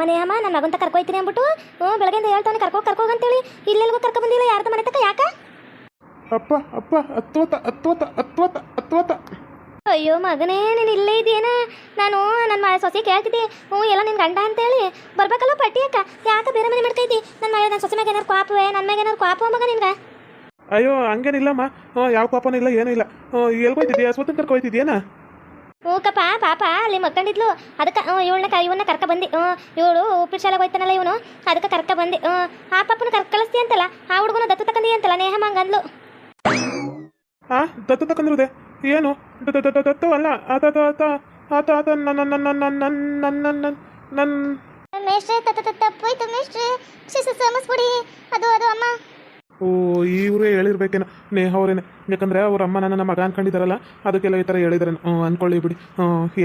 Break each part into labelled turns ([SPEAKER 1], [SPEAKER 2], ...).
[SPEAKER 1] ಅಮ್ಮ ನೇಹಮ್ಮ ನನ್ನ ಮಗಂತ ಕರ್ಕೊಯ್ತೀನಿ ಅಂದ್ಬಿಟ್ಟು ಹ್ಞೂ ಬೆಳಗ್ಗೆಯಿಂದ ಹೇಳ್ತಾನೆ ಕರ್ಕೋ ಕರ್ಕೋಗ ಅಂತೇಳಿ. ಇಲ್ಲೆಲ್ಗೂ ಕರ್ಕೊ ಬಂದಿಲ್ಲ ಯಾರ್ದು ಮನೆ ತಕ್ಕ ಯಾಕ?
[SPEAKER 2] ಅಪ್ಪ ಅಪ್ಪ ಅತ್ವತ ಅತ್ವತ ಅತ್ವತ ಅತ್ವತ.
[SPEAKER 1] ಅಯ್ಯೋ ಮಗನೇ ನೀನು ಇಲ್ಲೇ ಇದೆಯೇನ? ನಾನು ನನ್ನ ಮ ಸೊಸೆ ಕೇಳ್ತಿದ್ದೆ. ಹ್ಞೂ ಎಲ್ಲ ನಿನ್ನ ಗಂಡ ಅಂತೇಳಿ. ಬರ್ಬೇಕಲ್ಲ ಪಟ್ಟಿ ಅಕ್ಕ? ಯಾಕೆ ಬೇರೆ ಮನೆ ಮಾಡ್ತಾ ಇದ್ದಿ? ನನ್ನ ಮಗ ನನ್ನ ಸೊಸೆ ಮ್ಯಾಗ ಏನಾರು ಕ್ವಾಪುವೆ ನನ್ನ ಮ್ಯಾಗ ಏನಾರು ಕ್ವಾಪು ಮಗ ನಿನ್ಗೆ?
[SPEAKER 2] ಅಯ್ಯೋ ಹಂಗೇನಿಲ್ಲಮ್ಮ. ಯಾವ ಪಾಪನೂ ಇಲ್ಲ ಏನೂ ಇಲ್ಲ. ಎಲ್ಲಿ ಎಲ್ಗೋಯ್ತಿದ್ಯಾ? ಸ್ವತಂತ್ರ ಕರ್ಕೊಯ್ತಿದ್ಯೇನಾ
[SPEAKER 1] ಹ್ಞೂ ಕಪ್ಪ ಪಾಪ ಅಲ್ಲಿ ಮಕ್ಕಂಡಿದ್ಲು ಅದಕ್ಕೆ ಇವಳನ್ನ ಕ ಇವನ್ನ ಕರ್ಕ ಬಂದು ಇವಳು ಉಪ್ಪಿಟ್ಟು ಶಾಲೆಗೆ ಹೋಯ್ತಾನಲ್ಲ ಇವನು ಅದಕ್ಕೆ ಕರ್ಕ ಬಂದೆ ಆ ಪಾಪನ ಕರ್ಕ ಕಳಿಸ್ತಿ ಅಂತಲ್ಲ ಆ ಹುಡುಗನ ದತ್ತು ತಕಂದಿ ಅಂತಲ್ಲ ನೇಹ ಮಂಗಂದ್ಲು
[SPEAKER 2] ಹಾಂ ದತ್ತು ತಕಂದಿರೋದೆ ಏನು ದತ್ತು ಅಲ್ಲ ಆತ ಆತ ಆತ ಆತ ನನ್ನ ನನ್ನ ನನ್ನ ನನ್ನ ನನ್ನ ನನ್ನ
[SPEAKER 1] ಮೇಷ್ಟ್ರೆ ತತ್ತ ತಪ್ಪೋಯ್ತು ಮೇಷ್ಟ್ರೆ ಸಮಸ್ ಸಮಸ್ಬಿಡಿ ಅದು ಅದು ಅಮ್ಮ
[SPEAKER 2] ಓ, ಇವರೇ ಹೇಳಿರ್ಬೇಕೇನೋ. ನೇಹ ಅವರೇನೆ. ಯಾಕಂದ್ರೆ ಅವ್ರ ಅಮ್ಮ ನನ್ನ ಮಗ ಅನ್ಕೊಂಡಿದ್ದಾರಲ್ಲ, ಅದಕ್ಕೆಲ್ಲ ಈ ಥರ ಹೇಳಿದಾರೆ. ಅನ್ಕೊಳ್ಳಿ ಬಿಡಿ.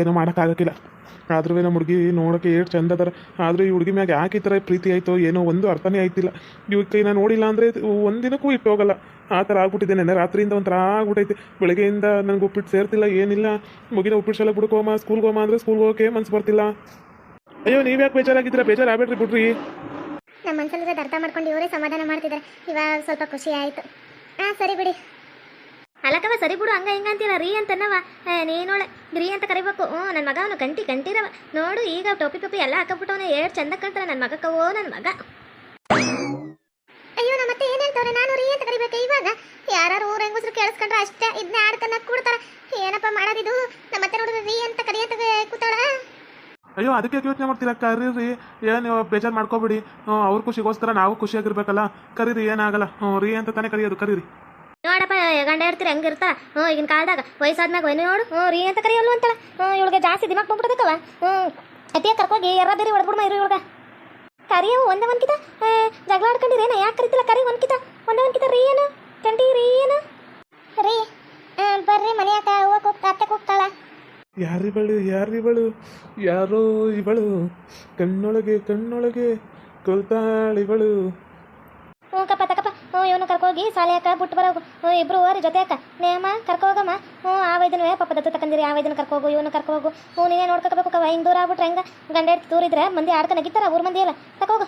[SPEAKER 2] ಏನು ಮಾಡೋಕ್ಕಾಗಕ್ಕಿಲ್ಲ. ಆದ್ರೂ ನಮ್ಮ ಹುಡುಗಿ ನೋಡೋಕೆ ಎಷ್ಟು ಚಂದ ಅದಾರ. ಆದರೂ ಈ ಹುಡುಗಿ ಮ್ಯಾಗ ಯಾಕೆ ಈ ಥರ ಪ್ರೀತಿ ಆಯ್ತು, ಏನೋ ಒಂದು ಅರ್ಥನೇ ಆಯ್ತಿಲ್ಲ. ಇವಕ್ಕೆ ಕೈನ ನೋಡಿಲ್ಲ ಅಂದರೆ ಒಂದಿನಕ್ಕೂ ಇಟ್ಟು ಹೋಗಲ್ಲ. ಆ ಥರ ಆಗ್ಬಿಟ್ಟಿದೆ ರಾತ್ರಿಯಿಂದ ಒಂಥರ ಆಗ್ಬಿಟ್ಟೈತೆ ಬೆಳಗ್ಗೆಯಿಂದ ನನಗೆ ಉಪ್ಪಿಟ್ಟು ಸೇರ್ತಿಲ್ಲ, ಏನಿಲ್ಲ. ಮುಗಿನ ಉಪ್ಪಿಟ್ಟು ಶಾಲೆ ಬಿಡ್ಕೋಮ ಸ್ಕೂಲ್ಗೆ ಹೋಮ ಅಂದರೆ ಸ್ಕೂಲ್ಗೆ ಹೋಗೋಕೆ ಮನ್ಸು ಬರ್ತಿಲ್ಲ. ಅಯ್ಯೋ ನೀವು ಯಾಕೆ ಬೇಜಾರಾಗಿದ್ದೀರಾ? ಬೇಜಾರು ಆಗ್ಬೇಡ್ರಿ ಬಿಡ್ರಿ.
[SPEAKER 1] ನಮ್ಮ ಮನಸ್ಸಲ್ಲಿರೋದು ಅರ್ಥ ಮಾಡ್ಕೊಂಡು ಇವರೇ ಸಮಾಧಾನ ಮಾಡ್ತಿದ್ದಾರೆ. ಇವಾಗ ಸ್ವಲ್ಪ ಖುಷಿ ಆಯಿತು. ಹಾಂ, ಸರಿ ಬಿಡಿ. ಅಲಕವ ಸರಿ ಬಿಡು, ಹಂಗ ಹಿಂಗ ಅಂತೀರ ರೀ ಅಂತನವ ನೀನೋಳೆ, ರೀ ಅಂತ ಕರಿಬೇಕು. ಹ್ಞೂ ನನ್ನ ಮಗ ಅವನು ಗಂಟಿ ಗಂಟಿರವ. ನೋಡು, ಈಗ ಟೋಪಿ ಟೋಪಿ ಎಲ್ಲ ಹಾಕಬಿಟ್ಟವನು ಎರಡು ಚಂದ ಕಾಣ್ತಾನೆ ನನ್ನ ಮಗಕ್ಕವೋ ನನ್ನ ಮಗ. ಅಯ್ಯೋ ನಮ್ಮ ಮತ್ತೆ ನಾನು ರೀ ಅಂತ ಕರಿಬೇಕು ಇವಾಗ? ಯಾರು ಊರ ಹೆಂಗಸ್ರು ಕೇಳಿಸ್ಕೊಂಡ್ರೆ ಅಷ್ಟೇ. ಇದನ್ನ ಆಡ್ಕನ್ನ ಕೂಡ್ತಾರ ಏನಪ್ಪ ಮಾಡೋದಿದು? ನಮ್ಮ ಮತ್ತೆ ನೋಡಿದ್ರೆ ರೀ ಅಂತ
[SPEAKER 2] ಅಯ್ಯೋ, ಅದಕ್ಕೆ ಯೋಚನೆ ಮಾಡ್ತಿಲ್ಲ ಕರೀರಿ, ಏನು ಬೇಜಾರು ಮಾಡ್ಕೋಬಿಡಿ. ಅವ್ರ ಖುಷಿಗೋಸ್ಕರ ನಾವು ಖುಷಿಯಾಗಿರ್ಬೇಕಲ್ಲ. ಕರೀರಿ, ಏನಾಗಲ್ಲ. ಹ್ಞೂ, ರೀ ಅಂತ ತಾನೇ ಕರೆಯೋದು. ಕರೀರಿ.
[SPEAKER 1] ನೋಡಪ್ಪ, ಗಂಡ ಇರ್ತೀರಿ ಹಂಗಿರ್ತಾರ ಹ್ಞೂ, ಈಗಿನ ಕಾಲದಾಗ ವಯಸ್ಸಾದ್ಮ್ಯಾಗ ಏನು ನೋಡು. ಹ್ಞೂ, ರೀ ಅಂತ ಕರೆಯಲ್ವ ಅಂತಾಳ ಹ್ಞೂ, ಇವಳಿಗೆ ಜಾಸ್ತಿ ದಿಮಾಕ್ ಬಂದ್ಬಿಡ್ಬೇಕವ ಹ್ಞೂ ಅತಿಯ ಕರ್ಕೋಗಿ ಎರ ಬೇರೆ ಹೊಡೆದ್ಬಿಡ್ಮ ಇರು ಇವಳಗ. ಕರಿಯವು ಒಂದೇ ಒಂದ್ಕಿತ ಜಗಳ ಆಡ್ಕೊಂಡಿರೇನ ಯಾಕೆ ಕರಿತಿಲ್ಲ? ಕರಿ ಒಂದ್ಕಿತ ಒಂದೇ ಒಂದ್ಕಿತ ರೀ ಏನು? ಕಂಟಿ ರೀ ಏನು? ರೀ ಬರ್ರಿ ಮನೆಯಾಕ ಹೋಗಕ್ಕೆ ಹೋಗ್ತಾ ಅತ್ತೆ ಹೋಗ್ತಾಳ
[SPEAKER 2] ಯಾರಿವಳು ಯಾರಿವಳು ಯಾರೋ ಇವಳು? ಕಣ್ಣೊಳಗೆ ಕಣ್ಣೊಳಗೆ ಕೊಲ್ತಾಳಿವಳು
[SPEAKER 1] ಹ್ಞೂ ಕಪ್ಪ ತಕಪ್ಪ. ಹ್ಞೂ ಇವನು ಕರ್ಕೋಗಿ ಅಕ್ಕ ಬಿಟ್ಟು ಬರೋಗು. ಹ್ಞೂ ಇಬ್ರು ಓರಿ ಜೊತೆ ಅಕ್ಕ. ನೇಮ ಕರ್ಕೋಗಮ್ಮ. ಹ್ಞೂ ಆ ವೈದ್ಯನೂ ಪಾಪ ದತ್ತು ತಕಂದಿರಿ ಆ ವೈದ್ಯನ ಕರ್ಕೋಗು ಇವನು ಕರ್ಕೋಗು. ಹ್ಞೂ ನೀನೇ ನೋಡ್ಕೋಬೇಕು ಕವ ಹಿಂಗೆ ದೂರ ಆಗ್ಬಿಟ್ರೆ ಹೆಂಗೆ? ಗಂಡ ಹೆಂಡ್ತಿ ದೂರ ಇದ್ರೆ ಮಂದಿ ಆಡ್ಕ ನಗಿತಾರ ಊರ್ ಮಂದಿ ಎಲ್ಲ. ತಕೋಗು.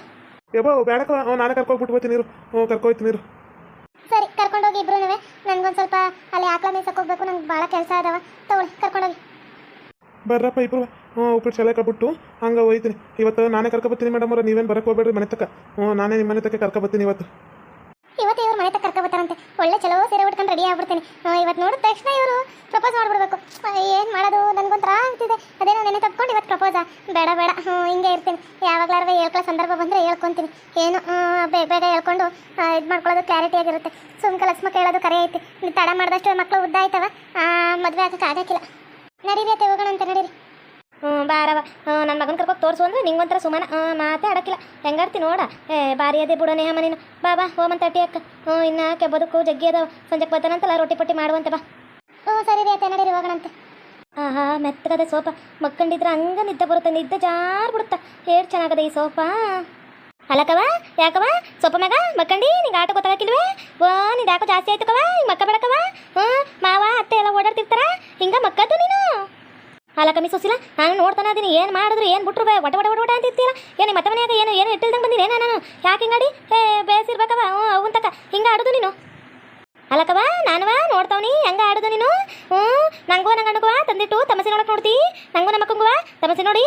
[SPEAKER 2] ಯಬ್ಬೋ ಬೇಡಕ್ಕ ನಾನು ಕರ್ಕೊಗ್ಬಿಟ್ಟು ಹೋಗ್ತೀನಿ ನೀರು ಹ್ಞೂ ಕರ್ಕೋಯ್ತೀನಿ ನೀರು.
[SPEAKER 1] ಸರಿ ಕರ್ಕೊಂಡೋಗಿ ಇಬ್ರು ನನಗೊಂದು ಸ್ವಲ್ಪ ಅಲ್ಲಿ ಆಕಳ ಮೇಸಕ್ಕೆ ಹೋಗ್ಬೇಕು. ನಂಗೆ ಭಾಳ ಕೆಲಸ ಅದಾವ. ತಗೊಳ್ಳಿ ಕರ್ಕೊಂಡೋಗಿ.
[SPEAKER 2] ಬರ್ರಪ್ಪ, ಇಬ್ರು. ಹ್ಞೂ, ಉಪ್ಪಿಟ್ಟು ಚಲಕ ಬಿಟ್ಟು ಹಂಗೆ ಹೋಯ್ತೀನಿ ಇವತ್ತು ನಾನೇ ಕರ್ಕೊಬತ್ತೀನಿ ಮೇಡಮ್ ಅವ್ರ, ನೀವೇನು ಬರಕ್ಕೆ ಹೋಗ್ಬೇಡ್ರಿ ಮನೆ ತಕ್ಕ. ಹ್ಞೂ, ನಾನೇ ನಿಮ್ಮ ಮನೆ ತಕ್ಕ ಕರ್ಕೊಬತ್ತೀನಿ ಇವತ್ತು.
[SPEAKER 1] ಇವತ್ತು ಇವ್ರ ಮನೆ ತಕ್ಕ ಕರ್ಕೊಬತ್ತಾರಂತೆ ಒಳ್ಳೆ ಚಲೋ ಸೀರೆ ಉಟ್ಕೊಂಡು ರೆಡಿ ಆಗ್ಬಿಡ್ತೀನಿ. ಇವತ್ತು ನೋಡಿದ ತಕ್ಷಣ ಇವರು ಪ್ರಪೋಸ್ ಮಾಡ್ಬಿಡ್ಬೇಕು. ಏನು ಮಾಡೋದು? ನನಗೊಂಥರ ಆಗ್ತಿದೆ. ಅದೇನೋ ನೆನೆ ತಪ್ಕೊಂಡು ಇವತ್ತು ಪ್ರಪೋಸ ಬೇಡ ಬೇಡ. ಹ್ಞೂ, ಹಿಂಗೆ ಇರ್ತೀನಿ. ಯಾವಾಗಲಾರ್ವೆ ಹೇಳ್ಕೊಳ್ಳೋ ಸಂದರ್ಭ ಬಂದರೆ ಹೇಳ್ಕೊತೀನಿ. ಏನು ಬೇಗ ಬೇಗ ಹೇಳ್ಕೊಂಡು ಇದು ಮಾಡ್ಕೊಳ್ಳೋದು ಕ್ಲಾರಿಟಿ ಆಗಿರುತ್ತೆ. ಸುಮ್ಕ ಲಕ್ಷ್ಮ ಹೇಳೋದು ಕರೆ ಐತಿ. ತಡ ಮಾಡಿದಷ್ಟು ಮಕ್ಕಳು ಉದ್ದ ಆಯ್ತವ? ಮದುವೆ ಆಗಕ್ಕೆ ಆಗಕ್ಕಿಲ್ಲ. ನಡೀರಿ ಅತ್ತೆ ಹೋಗೋಣ ಅಂತ ನಡೀರಿ. ಹ್ಞೂ ಬಾರವ ನನ್ನ ಮಗನ ಕರ್ಕೊಂಡು ತೋರಿಸು ಅಂದ್ರೆ ನಿಂಗೊಂಥರ ಸುಮಾನ. ಮಾತೇ ಆಡಕ್ಕಿಲ್ಲ. ಹೆಂಗಾಡ್ತಿ ನೋಡ. ಏ ಬಾರಿ ಅದೇ ಬಿಡೋಣ ನೇಹ ನೀನು ಬಾ ಬಾ ಹೋಮಂತ ಅಟ್ಟಿ ಅಕ್ಕ. ಹ್ಞೂ ಇನ್ನಾಕೆ ಬದುಕು ಜಗ್ಗಿ ಅದಾವ. ಸಂಜೆಗೆ ಬರ್ತಾನಂತಲ್ಲ ರೊಟ್ಟಿ ಪಟ್ಟಿ ಮಾಡುವಂತೆ ಬಾ. ಹ್ಞೂ ಸರಿ ರೀ ಅತ್ತೆ ನಡೀರಿ ಹೋಗೋಣಂತೆ ಆಹಾ ಮೆತ್ತಗದೆ ಸೋಫಾ ಮಕ್ಕಂಡಿದ್ರೆ ಹಂಗೆ ನಿದ್ದೆ ಬರುತ್ತೆ. ನಿದ್ದೆ ಜಾರು ಬಿಡುತ್ತೆ. ಏಟ್ ಚೆನ್ನಾಗದೆ ಈ ಸೋಫಾ ಅಲ್ಲಕವ ಯಾಕವ? ಸೊಪ್ಪ ಮಗ ಮಕ್ಕಂಡಿ? ನಿಂಗೆ ಆಟ ಗೊತ್ತಾಗಕ್ಕಿಲ್ವೇ? ಓ ನಿಂದು ಯಾಕೋ ಜಾಸ್ತಿ ಆಯ್ತು ಕವ ಮಕ್ಕ ಬೇಡಕವ? ಹ್ಞೂ, ಮಾವ, ಅತ್ತೆ ಎಲ್ಲ ಓಡಾಡ್ತಿರ್ತಾರ? ಹಿಂಗ ಮಕ್ಕದ್ದು ನೀನು? ಅಲ್ಲ ಕಮ್ಮಿ ಸುಸಿಲ್ಲ ನಾನು ನೋಡ್ತಾನೆ ಅದೀನಿ. ಏನು ಮಾಡಿದ್ರು, ಏನು ಬಿಟ್ರು ಬೇ ಒಟ ಒಟ ಒಟ ಅಂತಿರ್ತೀರ? ಏನು ಮತ್ತೆ ಮನೆಯಾಗ ಏನು ಏನು ಇಟ್ಟಿಲ್ದಂಗೆ ಬಂದಿನಿ? ನಾನು, ಯಾಕೆ ಹಿಂಗಾಡಿ ಏ, ಬೇಸಿರ್ಬೇಕವ? ಹ್ಞೂ ಅವನ್ ತಕ ಹಿಂಗೆ ಆಡುದು ನೀನು? ಅಲ್ಲಕವ ನಾನವ ನೋಡ್ತಾವನಿ, ಹೆಂಗ ಆಡುದು ನೀನು? ಹ್ಞೂ ನಂಗೂ ನಂಗೆ ಅಣ್ಣಗುವ ತಂದಿಟ್ಟು ತಮಸೆ ನೋಡಕ್ ನೋಡ್ತಿ? ನಂಗೂ ನಮ್ಮ ತಮಸೆ ನೋಡಿ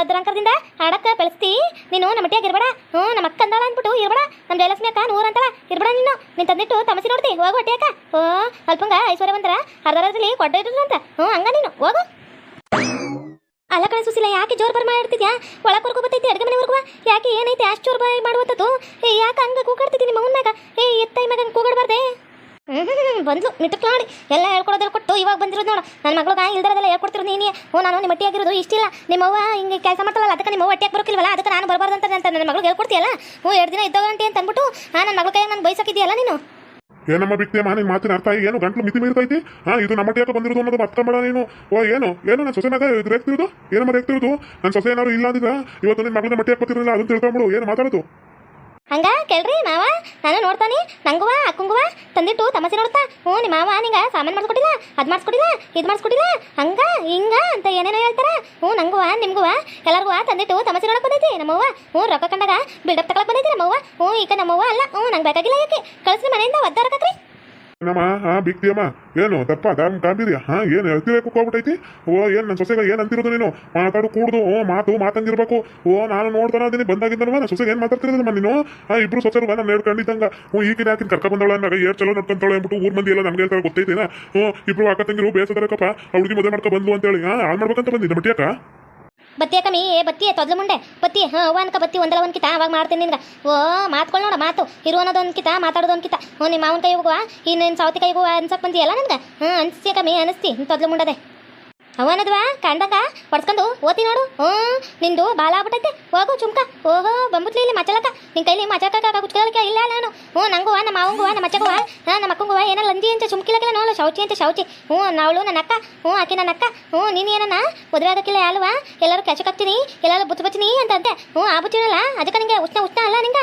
[SPEAKER 1] ಅದ್ರಂಕರದಿಂದ ಆಡಕ್ಕ ಬೆಳೆಸ್ತಿ. ನೀನು ನಮ್ಮ ಮಟ್ಟಿಯಾಗಿ ಇರ್ಬೇಡ. ಹ್ಞೂ ನಮ್ಮ ಅಕ್ಕ ಅಂದಾಳ ಅಂದ್ಬಿಟ್ಟು ಇರ್ಬೇಡ. ನಮ್ಮ ಜಯಲಕ್ಷ್ಮಿ ಅಕ್ಕ, ನೂರ ಅಂತಳ. ಇರ್ಬೇಡ ನೀನು. ನೀನು ತಂದಿಟ್ಟು ತಮಸೆ ನೋಡ್ತಿ, ಹೋಗು ಹೊಟ್ಟೆ ಅಕ್ಕ. ಹ್ಞೂ ಅಲ್ಪಂಗ ಐಶ್ವರ್ಯ ಬಂದ್ರ ಅರ್ಧರಲ್ಲಿ ಕೊಡ್ಡ ಅಂತ. ಹ್ಞೂ ಹಂಗ ನೀನು, ಹೋಗು. ಅಲ್ಲ ಕಡೆ ಸುಸಿಲ್ಲ ಯಾಕೆ ಜೋರ್ ಬರ್ ಮಾಡ್ತಿದ್ಯಾ ಒಳಗೆ ಬರ್ತೈತಿ ಅಡುಗೆ ಮನೆವರೆಗೂ ಯಾಕೆ ಏನೈತೆ ಅಷ್ಟು ಜೋರ್ ಬಾಯ್ ಮಾಡುವಂಥದ್ದು ಏ, ಯಾಕೆ ಹಂಗೆ ಕೂಗಾಡ್ತಿದ್ದೀನಿ ನಿಮ್ಮ ಏ ಎತ್ತಾಯಿ ಮಗಂಗೆ ಕೂಗಾಡ್ಬಾರ್ದೆ. ಹ್ಮ್ ಬಂದ್ಲು. ಮಿಟ್ಟಕ್ಕೆ ನೋಡಿ. ಎಲ್ಲ ಹೇಳ್ಕೊಡೋದ್ರ ಕೊಟ್ಟು ಇವಾಗ ಬಂದಿರೋದು ನೋಡು. ನನ್ನ ಮಗಳು ಇಲ್ದಿರೋದೆಲ್ಲ ಹೇಳ್ಕೊಡ್ತಿರೋ ನೀನೇ. ಓ ನಾನು ನಿಮ್ಮ ಮಟ್ಟಿಯಾಗಿರೋದು ಇಷ್ಟಿಲ್ಲ ನಿಮ್ಮವ್ವ ಹಿಂಗೆ ಕೆಲಸ ಮಾಡ್ತಾವಲ್ಲ ಅದಕ್ಕೆ ನಿಮ್ಮ ಹೊಟ್ಟೆಗೆ ಬರೋಕಿಲ್ವಲ್ಲ? ಅದಕ್ಕೆ ನಾನು ಬರಬಾರ್ದು ಅಂತ ಅಂತ ನನ್ನ ಮಗಳು ಹೇಳ್ಕೊಡ್ತೀಯಲ್ಲ? ಹ್ಞೂ ಎರಡು ದಿನ ಇದ್ದೋಗಂಟೆ ಅಂತ ಅಂದ್ಬಿಟ್ಟು ಹಾಂ ನನ್ನ ಮಗಳ ಕೈಯಾಗ ನಾನು ಬಯಸಕ್ಕಿದೆಯಲ್ಲ ನೀನು?
[SPEAKER 3] ಏನಮ್ಮ ಬಿಕ್ತೆ ಮಾ ನಿನ್ನ ಮಾತಿನ ಅರ್ಥ ಏನು ಗಂಟ್ಲು ಮಿತಿ ಮೀರ್ತೈತಿ ಹಾ ಇದು ನಮ್ಮ ಯಾಕೆ ಬಂದಿರೋದು ಅನ್ನೋದು ಅರ್ಥ ಮಾಡ ನೀನು. ಓ ಏನು? ಏನು ನನ್ನ ಸೊಸೆನಾಗ ಇದು ರೇಗ್ತಿರೋದು? ಏನಮ್ಮ ರೇಗ್ತಿರೋದು? ನನ್ನ ಸೊಸೆ ಏನಾದ್ರು ಇಲ್ಲ ಅಂದಿದ್ರ? ಇವತ್ತು ನಿನ್ನ ಮಗಳ ಮಟ್ಟಿ ಹಾಕ್ತಿರಲಿಲ್ಲ ಅದನ್ನು ತಿಳ್ಕೊಂಬಿಡು. ಏನು ಮಾತಾಡೋದು?
[SPEAKER 1] ಹಂಗ? ಕೇಳ್ರಿ ಮಾವ. ನಾನು ನೋಡ್ತಾನೆ. ನಂಗುವ ಅಕ್ಕಂಗುವ ತಂದಿಟ್ಟು ತಮಸೆ ನೋಡ್ತಾ, ಹ್ಞೂ ನಿಮ್ಮ ಮಾವ ನಿಂಗೆ ಸಾಮಾನು ಮಾಡಿಸ್ಕೊಟ್ಟಿಲ್ಲ, ಅದು ಮಾಡಿಸ್ಕೊಟ್ಟಿಲ್ಲ, ಇದು ಮಾಡಿಸ್ಕೊಟ್ಟಿಲ್ಲ, ಹಂಗ, ಹಿಂಗ ಅಂತ ಏನೇನೋ ಹೇಳ್ತಾರ. ಹ್ಞೂ, ನಂಗುವ ನಿಮಗೂ ಎಲ್ಲರಿಗೂ ತಂದಿಟ್ಟು ತಮಸೆ ನೋಡಕ್ಕೆ ಬಂದೈತಿ, ನಮ್ಮವ್ವ. ಹ್ಞೂ, ರೊಕ್ಕ ಕಂಡಾಗ ಬಿಲ್ಡಪ್ ತಗೊಳಕ್ ಬಂದೈತಿ ನಮ್ಮವ್ವ. ಹ್ಞೂ ಈಗ ನಮ್ಮವ್ವ ಅಲ್ಲ, ಹ್ಞೂ, ನಂಗೆ ಬೇಕಾಗಿಲ್ಲ ಯಾಕೆ? ಕಳಿಸ್ರಿ ಮನೆಯಿಂದ ಒದ್ದಾರಕತ್ರಿ
[SPEAKER 3] ನಮ್ಮ ಹಾ ಬಿಕ್ತಿಯಮ್ಮ ಏನು ತಪ್ಪ ದಾಮ್ ಕಾಂಬಿದ್ಯಾ ಹಾ, ಏನು ಹೇಳ್ತಿರೇ ಕುಕ್ಕೋಗ್ಬಿಟ್ಟೈತಿ ಓ, ಏನು ನನ್ನ ಸೊಸೆಗೆ ಏನು ಅಂತಿರೋದು ನೀನು? ಮಾತಾಡು, ಕೂಡ್ದು. ಓ, ಮಾತು, ಮಾತಂಗಿರ್ಬೇಕು. ಓ, ನಾನು ನೋಡ್ತಾನ ಅದೀನಿ ಬಂದಾಗಿದ್ದಲ್ವ ನನ್ನ ಸೊಸೆಗೆ ಏನು ಮಾತಾಡ್ತಿರೋದಮ್ಮ ನೀನು? ಆ, ಇಬ್ರು ಸೊಸೆರು ನಾನು ಹೇಳ್ಕೊಂಡಿದ್ದಂಗ ಹ್ಞೂ ಈಗಿನ ಯಾಕಿನ ಕರ್ಕ ಬಂದವಳ ಅನ್ನಾಗ ಏರ್ ಚಲೋ ನೋಡ್ಕೊಂತಾಳೆ ಅಂದ್ಬಿಟ್ಟು ಊರು ಮಂದಿ ಎಲ್ಲ ನಮ್ಗೆ ಹೇಳ್ತಾರೆ, ಗೊತ್ತೈತೇನ? ಹ್ಞೂ ಇಬ್ರು ತಂಗಿರು ಬೇಸದರಕಪ್ಪ ಹುಡುಗಿ ಮದುವೆ ಮಾಡ್ಕೊ ಬಂದು ಅಂತೇಳಿ. ಹಾ ಹಾಳು ಮಾಡ್ಬೇಕಂತ ಬಂದಿದ್ದ ಮಟ್ಟಿಯಾಕ
[SPEAKER 1] ಬತ್ತಿ ಕಮ್ಮಿ, ಏ ಬತ್ತಿ ತೊದ್ಲು ಮುಂಡೆ. ಬತ್ತಿ, ಹಾಂ ಅವ್ವ ಅನ್ಕ ಬತ್ತಿ ಒಂದಲ್ಲ ಒಂದು ಕಿತ ಅವಾಗ ಮಾಡ್ತೀನಿ ನಿನ್ಗೆ. ಓ, ಮಾತ್ಕೊಳ್ ನೋಡ, ಮಾತು. ಇರು ಅನ್ನೋದು ಒಂದು ಕಿತ ಮಾತಾಡೋದು ಒಂದು ಕಿತ ಹ್ಞೂ ನಿಮ್ಮ ಮಾವನ ಕೈಗೂ ಈ ನಿನ್ನ ಸೌತಿ ಕೈಗೂ ಅನ್ಸಕ್ ಬಂದಿಯಲ್ಲ ನಿನ್ಗೆ? ಹ್ಞೂ, ಅನಿಸ್ತೀಯ ಕಮ್ಮಿ, ಅನಿಸ್ತಿ ತೊದ್ಲು ಮುಂಡದೆ. ಅವನದ್ವಾ? ಕಂಡಂಗ? ಹೊಡ್ಸ್ಕೊಂಡು ಓತಿ ನೋಡು. ಹ್ಞೂ, ನಿಂದು ಬಾಲ ಆಗ್ಬಿಟ್ಟೈತೆ. ಹೋಗು ಚುಮ್ಕ. ಓಹೋ ಬಂಬುತ್ಲಿ ಇಲ್ಲಿ ಮಚಲಕ ನಿನ್ ಕೈಲಿ ಮಚಲಕ ಕುಚ್ಕೊಳಕ ಇಲ್ಲ ನಾನು. ಹ್ಞೂ ನಂಗುವ ನಮ್ಮ ಮಾವಂಗುವ ನಮ್ಮ ಮಚ್ಚಗುವ ನಮ್ಮ ಅಕ್ಕಂಗುವ ಏನೋ ಲಂಜಿ ಅಂತ ಚುಮ್ಕಿಲಕ್ಕಿಲ್ಲ ನೋಡು, ಶೌಚಿ ಅಂತ ಶೌಚಿ. ಹ್ಞೂ, ನಾವಳು ನನ್ನ ಅಕ್ಕ. ಹ್ಞೂ ಆಕೆ ನನ್ನ ಅಕ್ಕ. ಹ್ಞೂ, ನೀನು ಏನನ್ನ ಮದುವೆ ಆಗಕ್ಕಿಲ್ಲ ಅಲ್ವಾ ಎಲ್ಲರೂ ಕೆಚಕಾಗ್ತೀನಿ ಎಲ್ಲರೂ ಬುತ್ ಬಚ್ಚಿನಿ ಅಂತ ಅಂತೆ ಹ್ಞೂ, ಆ ಅದಕ್ಕೆ ನಿಂಗೆ ಉಷ್ಣ ಉಷ್ಣ ಅಲ್ಲ ನಿಂಗ?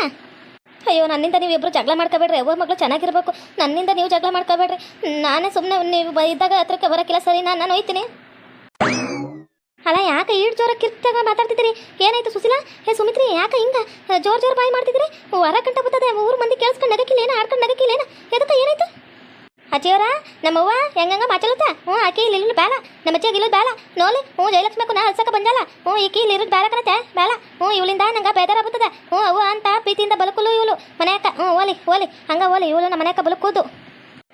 [SPEAKER 1] ಅಯ್ಯೋ, ನನ್ನಿಂದ ನೀವು ಇಬ್ಬರು ಜಗಳ ಮಾಡ್ಕೋಬೇಡ್ರಿ. ಯಾವ ಮಗಳು ಚೆನ್ನಾಗಿರ್ಬೇಕು. ನನ್ನಿಂದ ನೀವು ಜಗಳ ಮಾಡ್ಕೋಬೇಡ್ರಿ. ನಾನೇ ಸುಮ್ಮನೆ ನೀವು ಇದ್ದಾಗ ಹತ್ರಕ್ಕೆ ಬರೋಕ್ಕಿಲ್ಲ. ಸರಿ, ನಾನು ನಾನು ಹೋಯ್ತೀನಿ. ಅಲ್ಲ, ಯಾಕೆ ಈಡ್ ಜೋರ ಕಿರ್ತಾಗ ಮಾತಾಡ್ತಿದ್ರಿ ಏನಾಯ್ತು ಸುಶೀಲಾ? ಹೇ ಸುಮಿತ್ರಿ, ಯಾಕೆ ಹಿಂಗ? ಜೋರ್ ಜೋರ್ ಬಾಯಿ ಮಾಡ್ತಿದ್ರಿ ಹೊರ ಕಂಟ ಬರ್ತದೆ ಊರ್ ಮಂದಿ ಕೇಳಿಸ್ಕೊಂಡು ಏನು ಆಡ್ಕೊಂಡು ನಗಕ್ಕಿಲ್ಲೇನ ಎದಕ್ಕೆ ಏನಾಯ್ತು? ಅಜ್ಜಿಯವರ, ನಮ್ಮವ್ವ, ಹೆಂಗಂಗ ಮಾಚಲತ್ತ? ಹ್ಞೂ ಆಕೆ ಇಲ್ಲಿ ಇಲ್ಲೂ ಬೇಡ ನಮ್ಮ ಅಜ್ಜಿಗೆ ಇಲ್ಲೂ ಬೇಡ ನೋಲಿ, ಹ್ಞೂ ಜಯಲಕ್ಷ್ಮಿ ನಾ ಹಲ್ಸಕ ಬಂದಲ್ಲ ಹ್ಞೂ ಈಕಿ ಇಲ್ಲಿ ಇರೋದು ಬೇಡ ಕಣತೆ ಬೇಡ ಹ್ಞೂ, ಇವಳಿಂದ ನಂಗೆ ಬೇದಾರ ಬರ್ತದೆ ಹ್ಞೂ ಅವು ಅಂತ ಪ್ರೀತಿಯಿಂದ ಬಲಕುಲು ಇವಳು. ಮನೆಯಕ್ಕ ಹ್ಞೂ, ಓಲಿ ಓಲಿ, ಹಂಗ ಓಲಿ, ಇವಳು ನಮ್ಮ ಮನೆಯಕ್ಕ ಬಲಕೂದು.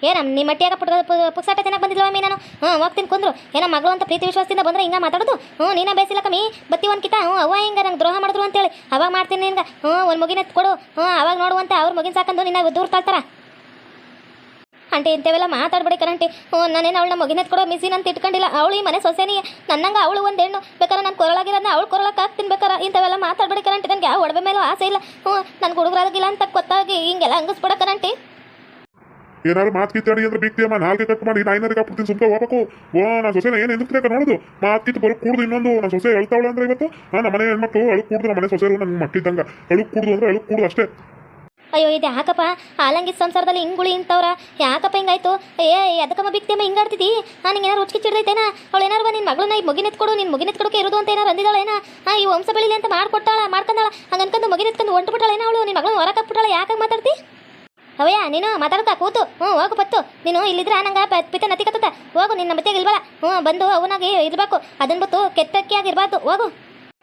[SPEAKER 1] ಏನ ನಿಮ್ಮ ಮಟ್ಟಿಯಾಗ ಪುಟ್ಟ ಪುಕ್ಸಾಟ ತಿನ್ನಕ್ಕೆ ಬಂದಿಲ್ಲ ಮೀ ನಾನು? ಹ್ಞೂ ಹೋಗ್ತೀನಿ ಕುಂದ್ರು. ಏನೋ, ಮಗಳು ಅಂತ ಪ್ರೀತಿ ವಿಶ್ವಾಸದಿಂದ ಬಂದ್ರೆ ಹಿಂಗೆ ಮಾತಾಡೋದು? ಹ್ಞೂ ನೀನ ಬೇಸಿಲ್ಲ ಕಮ್ಮಿ ಬತ್ತಿ ಒಂದು ಕಿಟ ಹ್ಞೂ ಅವ್ವ ಹಿಂಗೆ ನಂಗೆ ದ್ರೋಹ ಮಾಡಿದ್ರು ಅಂತೇಳಿ. ಅವಾಗ ಮಾಡ್ತೀನಿ ನಿನ್ಗೆ. ಹ್ಞೂ ಒಂದು ಮುಗಿನ ಕೊಡು. ಹ್ಞೂ ಅವಾಗ ನೋಡುವಂತೆ ಅವ್ರ ಮುಗಿನ ಸಾಕಂದು ನಿನ್ನ ದೂರ ತಾಳ್ತಾರ. ಆಂಟಿ, ಇಂಥವೆಲ್ಲ ಮಾತಾಡ್ಬೇಡಿ ಕರಂಟಿ. ಹ್ಞೂ ನಾನೇನು ಅವಳನ್ನ ಮಗಿನ ಕೊಡೋ ಮಿಸಿನ್ ಅಂತ ಇಟ್ಕೊಂಡಿಲ್ಲ. ಅವಳು ಈ ಮನೆ ಸೊಸೆನಿ. ನನ್ನಂಗೆ ಅವಳು ಒಂದು ಹೆಣ್ಣು. ಬೇಕಾದ್ರೆ ನಾನು ಕೊರಳಾಗಿರೋದನ್ನ ಅವಳು ಕೊರಳಕ್ಕೆ ಹಾಕ್ತೀನಿ ಬೇಕಾರೆ. ಇಂಥವೆಲ್ಲ ಮಾತಾಡ್ಬೇಡಿ ಕರಂಟಿ. ನನಗೆ ಯಾವ ಒಡವೆ ಮೇಲೂ ಆಸೆ ಇಲ್ಲ. ಹ್ಞೂ ನನ್ಗೆ ಹುಡುಗರಾಗಿಲ್ಲ ಅಂತ ಗೊತ್ತಾಗಿ ಹಿಂಗೆಲ್ಲ ಹಂಗಿಸ್ಬಿಡ ಕರಂಟಿ.
[SPEAKER 3] ಏನಾದ್ರು ಮಾತು ಕಿತ್ತಾಡಿ ಅಂದ್ರೆ ಬಿಕ್ತಿಯಮ್ಮ ನಾಲ್ಕು ಕಟ್ ಮಾಡಿ ನಾಯಿನರಿಗೆ ಹಾಕ್ಬಿಡ್ತೀನಿ ಸುಮ್ಕೆ ಹೋಗಬೇಕು ಓ, ನಾನು ಸೊಸೆನ ಏನು ಎಂದಿರ್ತೀರ ನೋಡೋದು. ಮಾತು ಕಿತ್ತು ಬರೋ ಕೂಡ್ದು ಇನ್ನೊಂದು. ನಾನು ಸೊಸೆ ಹೇಳ್ತಾವಳೆ ಅಂದ್ರೆ ಇವತ್ತು ನಮ್ಮ ಮನೆ ಹೆಣ್ಮಕ್ಳು ಅಳು ಕೂಡ್ದು ನಮ್ಮ ಮನೆ ಸೊಸೆರು ನನ್ನ ಮಕ್ಳಿದ್ದಂಗ ಅಳು ಕೂಡ್ದು ಅಂದ್ರೆ ಅಳು ಕೂಡ್ದು ಅಷ್ಟೇ.
[SPEAKER 1] ಅಯ್ಯೋ, ಇದು ಯಾಕಪ್ಪ ಆಲಂಗಿ ಸಂಸಾರದಲ್ಲಿ ಹಿಂಗುಳಿ ಇಂಥವ್ರ. ಯಾಕಪ್ಪ ಹಿಂಗಾಯ್ತು? ಏ ಅದಕ್ಕಮ್ಮ ಬಿಕ್ತಿಯಮ್ಮ ಹಿಂಗಾಡ್ತಿದ್ದಿ ಹಾಂ ನಿಂಗೆ ಏನಾರು ರುಚಿ ಚಿಡ್ದೈತೇನ ಅವಳು ಏನಾರು ನಿನ್ನ ಮಗಳನ್ನ ಈ ಮುಗಿನೆತ್ಕೊಡು ನಿನ್ನ ಮುಗಿನೆತ್ಕೊಡಕ್ಕೆ ಇರೋದು ಅಂತ ಏನಾರು ಅಂದಿದ್ದಾಳೆ ಏನ? ಹಾಂ ಈ ವಂಶ ಬೆಳಿಲಿ ಅಂತ ಮಾಡ್ಕೊಟ್ಟಾಳ ಮಾಡ್ಕೊಂಡಾಳ ಹಂಗೆ ಅನ್ಕೊಂಡು ಮುಗಿನೆತ್ಕೊಂಡು ಹೊಂಟು ಬಿಟ್ಟಾಳ ಏನೋ ಅವಳು? ನಿನ್ನ ಮಗಳನ್ನ ಹೊರಕ್ಕೆ ಹಾಕ್ಬಿಟ್ಟಾಳ ಯಾಕೆ ಮಾತಾಡ್ತಿ? ಅವಯ್ಯ ನೀನು ಮಾತಾಡ್ತಾ ಕೂತು. ಹ್ಞೂ, ಹೋಗು ಪತ್ತು. ನೀನು ಇಲ್ಲಿದ್ರೆ ನಂಗೆ ಪಿತ ನತಿ ಕತ್ತದ ಹೋಗು, ನಿನ್ನ ಮತ್ತೆಗೆ ಇಲ್ವಲ್ಲ? ಹ್ಞೂ, ಬಂದು ಅವನಾಗಿ ಇರಬೇಕು. ಅದನ್ನ ಬಿಟ್ಟು ಕೆತ್ತಕ್ಕೆ ಆಗಿರ್ಬಾರ್ದು ಹೋಗು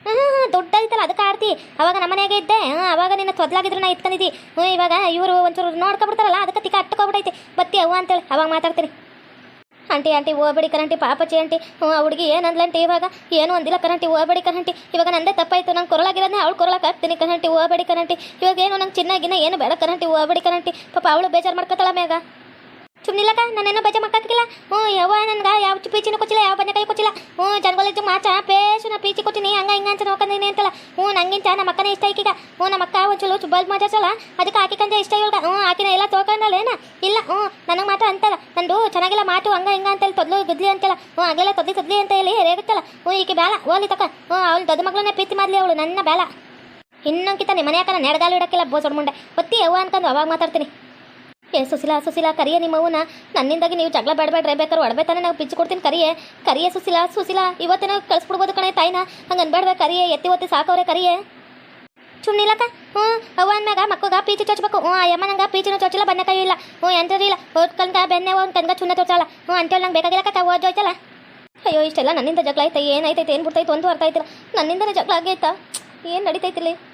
[SPEAKER 1] ಹ್ಞೂ ಹ್ಞೂ ದೊಡ್ಡದಿತ್ತಲ್ಲ, ಅದಕ್ಕೆ ಆಡ್ತಿ. ಅವಾಗ ನಮ್ಮ ಮನೆಯಾಗೆ ಇದ್ದೆ. ಹ್ಞೂ, ಅವಾಗ ನಿನ್ನ ತೊದ್ಲಾಗಿದ್ರು ನಾ ಇಟ್ಕೊಂಡಿದ್ದಿ ಹ್ಞೂ, ಇವಾಗ ಇವರು ಒಂಚೂರು ನೋಡ್ಕೊಬಿಡ್ತಾರಲ್ಲ, ಅದಕ್ಕೆ ತಿಕ್ಕ ಅಟ್ಟಕೋಗ್ಬಿಟ್ಟೈತಿ ಬತ್ತಿ ಅವ್ವ ಅಂತೇಳಿ, ಅವಾಗ ಮಾತಾಡ್ತೀನಿ. ಆಂಟಿ ಆಂಟಿ ಹೋಗ್ಬೇಡಿ ಕರಂಟಿ ಪಾಪಚ್ಚಿ ಆಂಟಿ. ಹ್ಞೂ, ಆ ಹುಡುಗಿ ಏನು ಅಂದ್ಲಂಟಿ ಇವಾಗ? ಏನು ಅಂದಿಲ್ಲ ಕರಂಟಿ ಹೋಗ್ಬೇಡಿ ಕರಂಟಿ. ಇವಾಗ ನಂದೇ ತಪ್ಪಾಯ್ತು, ನಂಗೆ ಕೊರಳಾಗಿರೋದೇ ಅವಳು ಕೊರಳಕ್ಕೆ ಹಾಕ್ತೀನಿ ಕರಂಟಿ ಹೋಗ್ಬೇಡಿ ಕರಂಟಿ. ಇವಾಗ ಏನು, ನಂಗೆ ಚಿನ್ನಾಗಿನ ಏನು ಬೇಡ ಕರಂಟಿ ಹೋಗ್ಬೇಡಿ ಕರಂಟಿ. ಪಾಪ ಅವಳು ಬೇಜಾರು ಮಾಡ್ಕೊತಾಳ ಮ್ಯಾಗ? ಸುಮ್ಮನಿಲ್ಲಕ ನಾನೇನೋ ಬಜೆ ಮಕ್ಕಾಕಿಲ್ಲ ಹ್ಞೂ ಯಾವ ನನ್ಗೆ ಯಾವ ಪೀಚಿನೂ ಕೊಚ್ಚಿಲ್ಲ, ಯಾವ ಬದನೆಕಾಯಿ ಕೊಚ್ಚಿಲ್ಲ. ಹ್ಞೂ, ಜನಗಳಿಗೆ ಮಾಚ ಪೇಸು ನಾ ಪೀಚಿ ಕೊಟ್ಟಿನಿ, ಹಂಗ, ಹಿಂಗ ಅಂತ ನೋಡ್ಕೊಂಡಿನಿ ಅಂತಲ್ಲ. ಹ್ಞೂ, ನಂಗಿಂತ ನಮ್ಮ ಅಕ್ಕನೇ ಇಷ್ಟ ಐಕಿಗ ಹ್ಞೂ, ನಮ್ಮ ಅಕ್ಕ ಚುಬಲ್ ಚುಬ್ಬಲ್ ಮಾತಾಡ್ಸಲ್ಲ ಅದಕ್ಕೆ ಆಕಿಕಂತ ಇಷ್ಟ ಇವಾಗ ಹ್ಞೂ, ಆಕಿನ ಎಲ್ಲ ತೊಳ್ಕೊಂಡಲ್ಲ ಏನ? ಇಲ್ಲ, ಹ್ಞೂ, ನನಗೆ ಮಾತ್ರ ಅಂತಲ್ಲ. ನಂದು ಚೆನ್ನಾಗಿಲ್ಲ ಮಾತು, ಹಂಗ, ಹಿಂಗ ಅಂತೇಳಿ ತೊದ್ಲು, ಗುದ್ಲಿ ಅಂತಲ್ಲ. ಹ್ಞೂ, ಹಂಗೆಲ್ಲ ತೊದ್ಲಿ ತೊದ್ಲಿ ಅಂತ ಹೇಳಿ ರೇಗುತ್ತಲ್ಲ. ಹ್ಞೂ, ಈಕೆ ಬೇಡ ಓಲಿ ತಕ. ಹ್ಞೂ, ಅವ್ಳು ದೊಡ್ಡ ಮಗಳನ್ನ ಪ್ರೀತಿ ಮಾಡಲಿ ಅವಳು, ನನ್ನ ಬೇಲ ಇನ್ನೊಂಕಿತ ನಿಮ್ಮ ಮನೆ ಯಾಕನ ನೆಡಗಾಲು ಇಡಕ್ಕಿಲ್ಲ ಬೋಸೊಡ್ ಮುಂಡೆ ಒತ್ತಿ ಅವ್ವ ಅನ್ಕೊಂಡು ಅವಾಗ ಮಾತಾಡ್ತೀನಿ. ಏ, ಸುಶೀಲಾ ಸುಶೀಲಾ, ಕರಿಯೇ ನಿಮ್ಮವ್ವನ ನನ್ನಿಂದಾಗಿ ನೀವು ಜಗಳ ಬೇಡಬೇಡ್ರೆ. ಬೇಕಾದ್ರೆ ಒಡಬೇಕಾನೆ ನಾವು ಪಿಚ್ಚು ಕೊಡ್ತೀನಿ, ಕರಿಯೇ. ಕರಿಯೇ, ಸುಶೀಲಾ ಸುಶೀಲಾ ಇವತ್ತೇನೋ ಕಳಿಸ್ಬಿಡ್ಬೋದು ಕಣೆ ತಾಯಿನ. ಹಂಗೆ ಅನ್ಬೇಡ್ಬೇಕು ಕರಿಯೇ. ಎತ್ತಿ ಒತ್ತಿ ಸಾಕವ್ರೆ, ಕರಿಯೇ. ಸುಮ್ಮನಿಲ್ಲಕ್ಕ ಹ್ಞೂ, ಅವ್ವ ಅಂದಾಗ ಮಕ್ಕಗ ಪೀಚಿ ಚೊಚ್ಚಬೇಕು ಹ್ಞೂ ಅಮ್ಮನಂಗ ಪೀಚಿನೂ ಚೊಚ್ಚಿಲ್ಲ ಕೈ ಇಲ್ಲ. ಹ್ಞೂ ಎಂಥದ್ದು ಇಲ್ಲ. ಓದ್ಕೊಂಡ ಬೆನ್ನೆ ಒಂದು ತಂಗ ಚುನ್ನ ತೋರ್ಸಲ್ಲ ಹ್ಞೂ ಅಂತೇಳಿ ನಂಗೆ ಬೇಕಾಗಿಲ್ಲ ಓದ್ ಜೋಯ್ತಲ್ಲ. ಅಯ್ಯೋ, ಇಷ್ಟೆಲ್ಲ ನನ್ನಿಂದ ಜಗಳ ಆಯ್ತಾ? ಏನಾಯ್ತೈತೆ ಏನು ಬಿಡ್ತೈತೆ? ಒಂದು ಅರ್ಥ ಆಯ್ತಿಲ್ಲ. ನನ್ನಿಂದನೇ ಜಗಳ ಆಗೈತಾ? ಏನು ನಡೀತೈತಿಲ್ಲಿ?